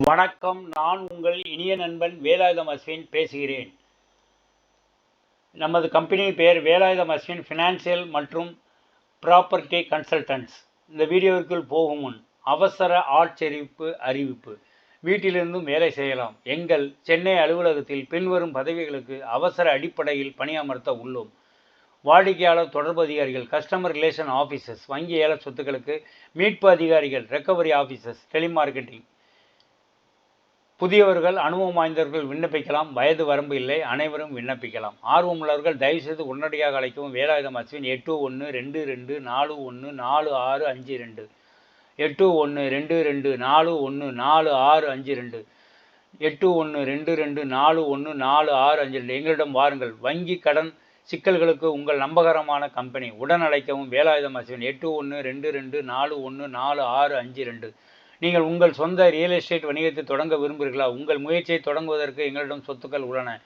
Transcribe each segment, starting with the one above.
வணக்கம் நான் உங்கள் இனிய நண்பன் வேலாயுதம் அஸ்வின் பேசுகிறேன். நமது கம்பெனி பெயர் வேலாயுதம் அஸ்வின் ஃபினான்சியல் மற்றும் ப்ராப்பர்ட்டி கன்சல்டன்ட்ஸ் இந்த வீடியோவிற்குள் போகும் முன் அவசர ஆட்சரிப்பு அறிவிப்பு. வீட்டிலிருந்தும் வேலை செய்யலாம். எங்கள் சென்னை அலுவலகத்தில் பின்வரும் பதவிகளுக்கு அவசர அடிப்படையில் பணியமர்த்த உள்ளோம். வாடிக்கையாளர் தொடர்பு அதிகாரிகள் கஸ்டமர் ரிலேஷன் ஆஃபீஸர்ஸ் வங்கி ஏல சொத்துக்களுக்கு மீட்பு அதிகாரிகள் ரெக்கவரி ஆஃபீஸர்ஸ் டெலிமார்க்கெட்டிங் புதியவர்கள் அனுபவம் வாய்ந்தவர்கள் விண்ணப்பிக்கலாம் வயது வரம்பு இல்லை அனைவரும் விண்ணப்பிக்கலாம். ஆர்வமுள்ளவர்கள் தயவுசெய்து உடனடியாக அழைக்கவும். வேலாயுதம் அஸ்வின் எட்டு ஒன்று ரெண்டு ரெண்டு நாலு ஒன்று நாலு ஆறு அஞ்சு ரெண்டு. எட்டு ஒன்று ரெண்டு ரெண்டு நாலு ஒன்று நாலு ஆறு அஞ்சு ரெண்டு. எட்டு ஒன்று ரெண்டு ரெண்டு நாலு ஒன்று நாலு ஆறு அஞ்சு ரெண்டு. எங்களிடம் வாருங்கள். வங்கி கடன் சிக்கல்களுக்கு உங்கள் நம்பகரமான கம்பெனி. உடன் அழைக்கவும். வேலாயுதம் அஸ்வின் எட்டு ஒன்று ரெண்டு ரெண்டு நாலு ஒன்று நாலு ஆறு அஞ்சு ரெண்டு. நீங்கள் உங்கள் சொந்த ரியல் எஸ்டேட் வணிகத்தை தொடங்க விரும்புகிறீர்களா? உங்கள் முயற்சியை தொடங்குவதற்கு எங்களிடம் சொத்துக்கள் உள்ளன.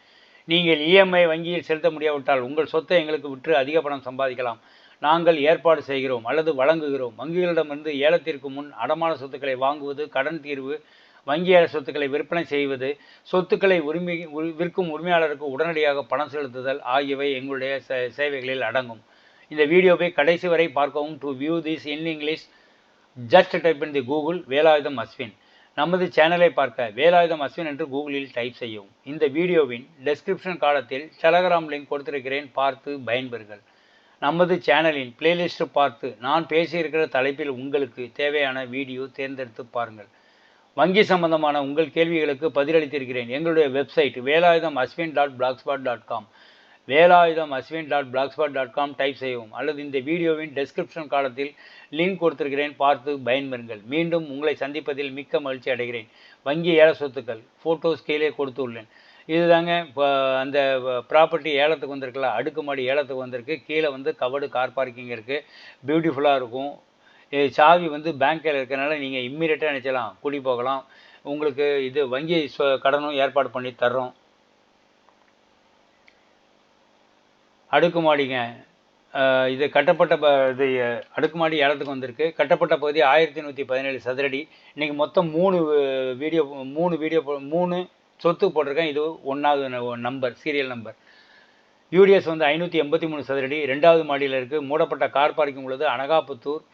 நீங்கள் இஎம்ஐ வங்கியில் செலுத்த முடியாவிட்டால் உங்கள் சொத்தை எங்களுக்கு விற்று அதிக பணம் சம்பாதிக்கலாம். நாங்கள் ஏற்பாடு செய்கிறோம் அல்லது வழங்குகிறோம். வங்கிகளிடமிருந்து ஏலத்திற்கு முன் அடமான சொத்துக்களை வாங்குவது கடன் தீர்வு வங்கி சொத்துக்களை விற்பனை செய்வது சொத்துக்களை உரிமை விற்கும் உரிமையாளருக்கு உடனடியாக பணம் செலுத்துதல் ஆகியவை எங்களுடைய சே- சேவைகளில் அடங்கும். இந்த வீடியோவை கடைசி வரை பார்க்கவும். To view this in English just type in the Google Velayudham Ashwin. நமது சேனலை பார்க்க வேலாயுதம் அஸ்வின் என்று கூகுளில் டைப் செய்யவும். இந்த வீடியோவின் டெஸ்கிரிப்ஷன் காலத்தில் டெலகிராம் லிங்க் கொடுத்திருக்கிறேன். பார்த்து பயன்பெறுங்கள். நமது சேனலின் பிளேலிஸ்ட் பார்த்து நான் பேசியிருக்கிற தலைப்பில் உங்களுக்கு தேவையான வீடியோ தேர்ந்தெடுத்து பாருங்கள். வங்கி சம்பந்தமான உங்கள் கேள்விகளுக்கு பதிலளித்திருக்கிறேன். எங்களுடைய website Velayudham Ashwin dot blogspot dot com Velayudham Ashwin dot blogspot dot com type செய்யவும். அல்லது இந்த வீடியோவின் டெஸ்கிரிப்ஷன் காலத்தில் லிங்க் கொடுத்திருக்கிறேன். பார்த்து பயன்பெறுங்கள். மீண்டும் உங்களை சந்திப்பதில் மிக்க மகிழ்ச்சி அடைகிறேன். வங்கி ஏல சொத்துக்கள். ஃபோட்டோஸ் கீழே கொடுத்துள்ளேன். இதுதாங்க இப்போ அந்த ப்ராப்பர்ட்டி ஏலத்துக்கு வந்திருக்குல்ல அடுக்குமாடி ஏலத்துக்கு வந்திருக்கு. கீழே வந்து கவர்டு கார் பார்க்கிங் இருக்குது பியூட்டிஃபுல்லாக இருக்கும். சாவி வந்து பேங்க்கில் இருக்கிறனால நீங்கள் இம்மீடியட்டாக நினச்சலாம். கூட்டி போகலாம். உங்களுக்கு இது வங்கி கடனும் ஏற்பாடு பண்ணி தர்றோம். அடுக்குமாடிங்க. இது கட்டப்பட்ட ப இது அடுக்குமாடி ஏலத்துக்கு வந்திருக்கு. கட்டப்பட்ட பகுதி ஆயிரத்தி நூற்றி பதினேழு சதுரடி. இன்றைக்கி மொத்தம் மூணு வீடியோ மூணு வீடியோ மூணு சொத்து போட்டிருக்கேன். இது ஒன்றாவது நம்பர் சீரியல் நம்பர் யூடிஎஸ் வந்து ஐநூற்றி எண்பத்தி மூணு சதுரடி. ரெண்டாவது மாடியில் இருக்குது மூடப்பட்ட கார் பார்க்கிங் உள்ளது. அனகாபுத்தூர்.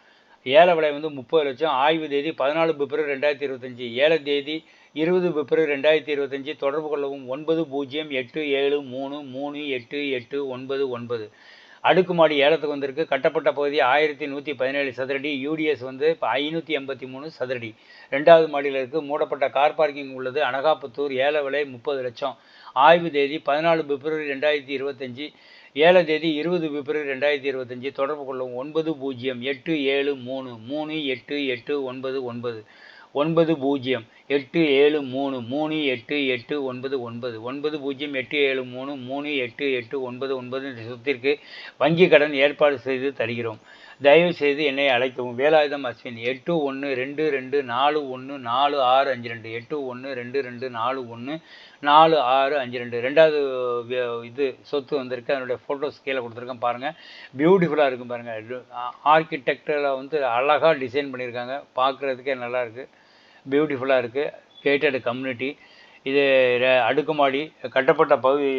ஏல விலை வந்து முப்பது லட்சம். ஆய்வு தேதி பதினாலு பிப்ரவரி ரெண்டாயிரத்தி இருபத்தஞ்சி. ஏல தேதி இருபது பிப்ரவரி ரெண்டாயிரத்தி இருபத்தஞ்சி தொடர்பு கொள்ளவும் ஒன்பது பூஜ்ஜியம் எட்டு ஏழு மூணு மூணு எட்டு எட்டு ஒன்பது ஒன்பது. அடுக்குமாடி ஏலத்துக்கு வந்திருக்கு. கட்டப்பட்ட பகுதி ஆயிரத்தி நூற்றி பதினேழு சதுரடி யூடிஎஸ் வந்து இப்போ ஐநூற்றி எண்பத்தி மூணு சதுரடி. ரெண்டாவது மாடியில் இருக்குது மூடப்பட்ட கார் பார்க்கிங் உள்ளது. அனகாபுத்தூர் ஏல விலை முப்பது லட்சம். ஆய்வு தேதி பதினாலு பிப்ரவரி ரெண்டாயிரத்தி இருபத்தஞ்சி. ஏழு தேதி இருபது பிப்ரவரி ரெண்டாயிரத்தி இருபத்தஞ்சி. தொடர்பு கொள்ளும் ஒன்பது பூஜ்ஜியம் எட்டு ஏழு மூணு மூணு எட்டு எட்டு ஒன்பது ஒன்பது. ஒன்பது பூஜ்ஜியம் எட்டு ஏழு மூணு மூணு எட்டு எட்டு ஒன்பது ஒன்பது. ஒன்பது பூஜ்ஜியம் எட்டு ஏழு மூணு மூணு எட்டு எட்டு ஒன்பது ஒன்பது என்ற சொத்திற்கு வங்கிக் கடன் ஏற்பாடு செய்து தருகிறோம். தயவுசெய்து என்னை அழைக்கவும். வேலாயுதம் அஸ்வின் எட்டு ஒன்று ரெண்டு ரெண்டு நாலு ஒன்று நாலு ஆறு அஞ்சு ரெண்டு. எட்டு ஒன்று ரெண்டு ரெண்டு நாலு ஒன்று நாலு ஆறு அஞ்சு ரெண்டு. ரெண்டாவது இது சொத்து வந்திருக்கு. அதனுடைய ஃபோட்டோஸ் கீழே கொடுத்துருக்கேன். பாருங்கள் பியூட்டிஃபுல்லாக இருக்கும் பாருங்கள் ஆர்கிடெக்டரில் வந்து அழகாக டிசைன் பண்ணியிருக்காங்க. பார்க்குறதுக்கே நல்லாயிருக்கு பியூட்டிஃபுல்லாக இருக்குது கேட்டட் கம்யூனிட்டி இது ர- அடுக்குமாடி கட்டப்பட்ட பகுதி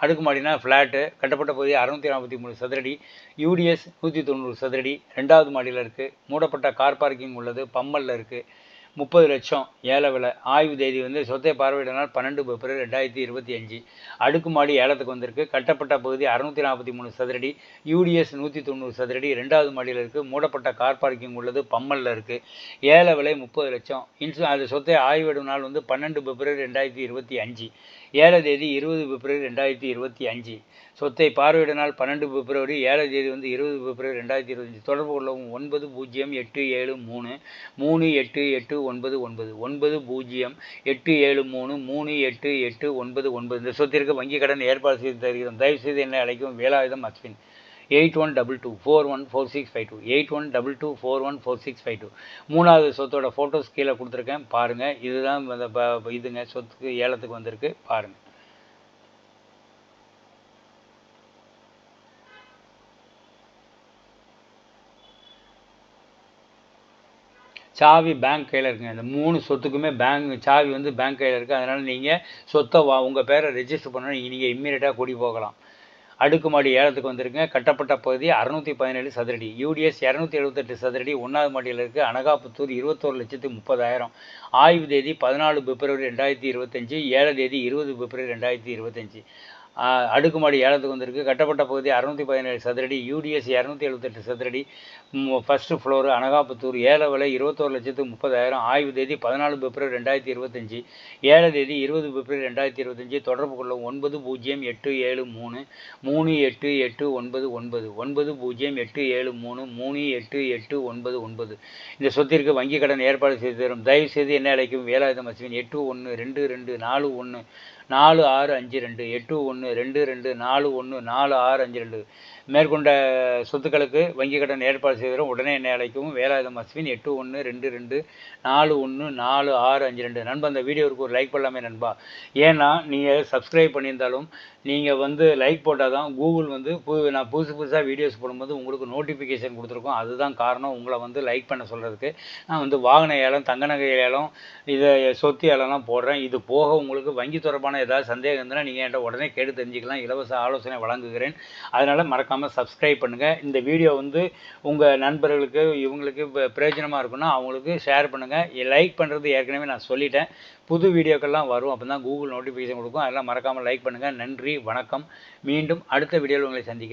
அடுக்குமாடினா ஃப்ளாட்டு கட்டப்பட்ட பகுதி அறநூற்றி நாற்பத்தி மூணு சதுரடி யூடிஎஸ் நூற்றி தொண்ணூறு சதுரடி ரெண்டாவது மாடியில் இருக்குது மூடப்பட்ட கார் பார்க்கிங் உள்ளது பம்மலில் இருக்குது முப்பது லட்சம் ஏல விலை. ஆய்வு தேதி வந்து சொத்தை பார்வையிட நாள் பன்னெண்டு பிப்ரவரி ரெண்டாயிரத்தி இருபத்தி அஞ்சு. அடுக்குமாடி ஏலத்துக்கு வந்திருக்கு. கட்டப்பட்ட பகுதி அறுநூற்றி நாற்பத்தி மூணு சதுரடி. யூடிஎஸ் நூற்றி தொண்ணூறு சதுரடி. ரெண்டாவது மாடியில் இருக்குது மூடப்பட்ட கார் பார்க்கிங் உள்ளது. பம்மலில் இருக்குது ஏல விலை முப்பது லட்சம். இன்சூ அது சொத்தை ஆய்விடும் நாள் வந்து பன்னெண்டு பிப்ரவரி ரெண்டாயிரத்தி இருபத்தி அஞ்சு. ஏழை தேதி இருபது பிப்ரவரி ரெண்டாயிரத்தி இருபத்தி அஞ்சு. சொத்தை பார்வையிட நாள் பன்னெண்டு பிப்ரவரி ஏழை தேதி வந்து இருபது பிப்ரவரி ரெண்டாயிரத்தி இருபத்தஞ்சு தொடர்பு கொள்ளவும் ஒன்பது பூஜ்ஜியம் எட்டு ஏழு மூணு மூணு எட்டு எட்டு ஒன்பது ஒன்பது. ஒன்பது பூஜ்ஜியம் எட்டு ஏழு மூணு மூணு எட்டு எட்டு ஒன்பது ஒன்பது. இந்த சொத்திற்கு வங்கிக் கடன் ஏற்பாடு செய்து தருகிறோம். தயவுசெய்து என்னை அழைக்கும் Velayudham Ashwin. Eight one double two four one four six five two eight one double two four one four six five two மூணாவது சொத்தோட ஃபோட்டோஸ் கீழே கொடுத்துருக்கேன். பாருங்கள் இதுதான் அந்த இதுங்க சொத்துக்கு ஏலத்துக்கு வந்திருக்கு. பாருங்கள் சாவி பேங்க் கையில் இருக்குங்க. இந்த மூணு சொத்துக்குமே பேங்க் சாவி வந்து பேங்க் கையில் இருக்குது அதனால் நீங்கள் சொத்தை வா உங்கள் பேரை ரெஜிஸ்டர் பண்ணணும் நீங்கள் இம்மீடியட்டாக கூடி போகலாம். அடுக்குமாடி ஏலத்துக்கு வந்திருக்குங்க. கட்டப்பட்ட பகுதி அறுநூற்றி பதினேழு சதுரடி. யூடிஎஸ் இரநூத்தி எழுபத்தெட்டு சதுரடி. ஒன்றாவது மாடியில் இருக்குது அனகாபுத்தூர் இருபத்தோரு லட்சத்து முப்பதாயிரம். ஆய்வு தேதி பதினாலு பிப்ரவரி ரெண்டாயிரத்தி இருபத்தஞ்சி. ஏழு தேதி இருபது பிப்ரவரி ரெண்டாயிரத்தி இருபத்தஞ்சி. அடுக்குமாடி ஏலத்துக்கு வந்திருக்கு. கட்டப்பட்ட பகுதி அறுநூற்றி பதினேழு சதுரடி யூடிஎஸ் இரநூத்தி எழுபத்தெட்டு சதுரடி. ஃபஸ்ட்டு ஃப்ளோர் அனகாபுத்தூர் ஏழை விலை இருபத்தோரு லட்சத்து முப்பதாயிரம். ஆய்வு தேதி பதினாலு பிப்ரவரி ரெண்டாயிரத்தி இருபத்தஞ்சி. ஏழு தேதி இருபது பிப்ரவரி ரெண்டாயிரத்தி இருபத்தஞ்சி. தொடர்பு கொள்ள ஒன்பது பூஜ்ஜியம் எட்டு ஏழு மூணு மூணு எட்டு எட்டு ஒன்பது ஒன்பது. ஒன்பது பூஜ்ஜியம் எட்டு ஏழு மூணு மூணு எட்டு எட்டு ஒன்பது ஒன்பது. இந்த சொத்திற்கு வங்கிக் கடன் ஏற்பாடு செய்து தரும். தயவுசெய்து என்ன அழைக்கும்? வேலாயுதம் அஸ்வின் எட்டு ஒன்று ரெண்டு ரெண்டு நாலு ஒன்று. நாலு ஆறு அஞ்சு ரெண்டு எட்டு ஒன்று ரெண்டு ரெண்டு நாலு ஒன்று நாலு ஆறு அஞ்சு ரெண்டு. மேற்கொண்ட சொத்துக்களுக்கு வங்கி கடன் ஏற்பாடு செய்தரும் உடனே என்னை அழைக்கவும். வேலாயுதம் அஸ்வின் எட்டு ஒன்று ரெண்டு ரெண்டு நாலு ஒன்று நாலு ஆறு அஞ்சு ரெண்டு. நண்பா அந்த வீடியோவுக்கு ஒரு லைக் பண்ணலாமே நண்பா. ஏன்னா நீங்கள் சப்ஸ்கிரைப் பண்ணியிருந்தாலும் நீங்கள் வந்து லைக் போட்டால் தான் கூகுள் வந்து பு நான் புதுசு புதுசாக வீடியோஸ் போடும்போது உங்களுக்கு நோட்டிஃபிகேஷன் கொடுத்துருக்கோம். அதுதான் காரணம். உங்களை வந்து லைக் பண்ண சொல்கிறதுக்கு நான் வந்து வாகன ஏலம் தங்க நகை ஏலம் இதை சொத்து ஏலம்லாம் போடுறேன். இது போக உங்களுக்கு வங்கி தொடர்பான ஏதாவது சந்தேகம் இருந்ததுன்னா நீங்கள் என்கிட்ட உடனே கேட்டு தெரிஞ்சுக்கலாம். இலவச ஆலோசனை வழங்குகிறேன். அதனால் மறக்க மறக்காமல் சப்ஸ்கிரைப் பண்ணுங்கள் இந்த வீடியோ வந்து உங்கள் நண்பர்களுக்கு இவங்களுக்கு பிரயோஜனமாக இருக்குன்னா அவங்களுக்கு ஷேர் பண்ணுங்கள் லைக் பண்ணுறது ஏற்கனவே நான் சொல்லிட்டேன். புது வீடியோக்கள்லாம் வரும் அப்போ தான் கூகுள் நோட்டிஃபிகேஷன் கொடுக்கும். அதெல்லாம் மறக்காமல் லைக் பண்ணுங்கள் நன்றி வணக்கம். மீண்டும் அடுத்த வீடியோவில் உங்களை சந்திக்கிறேன்.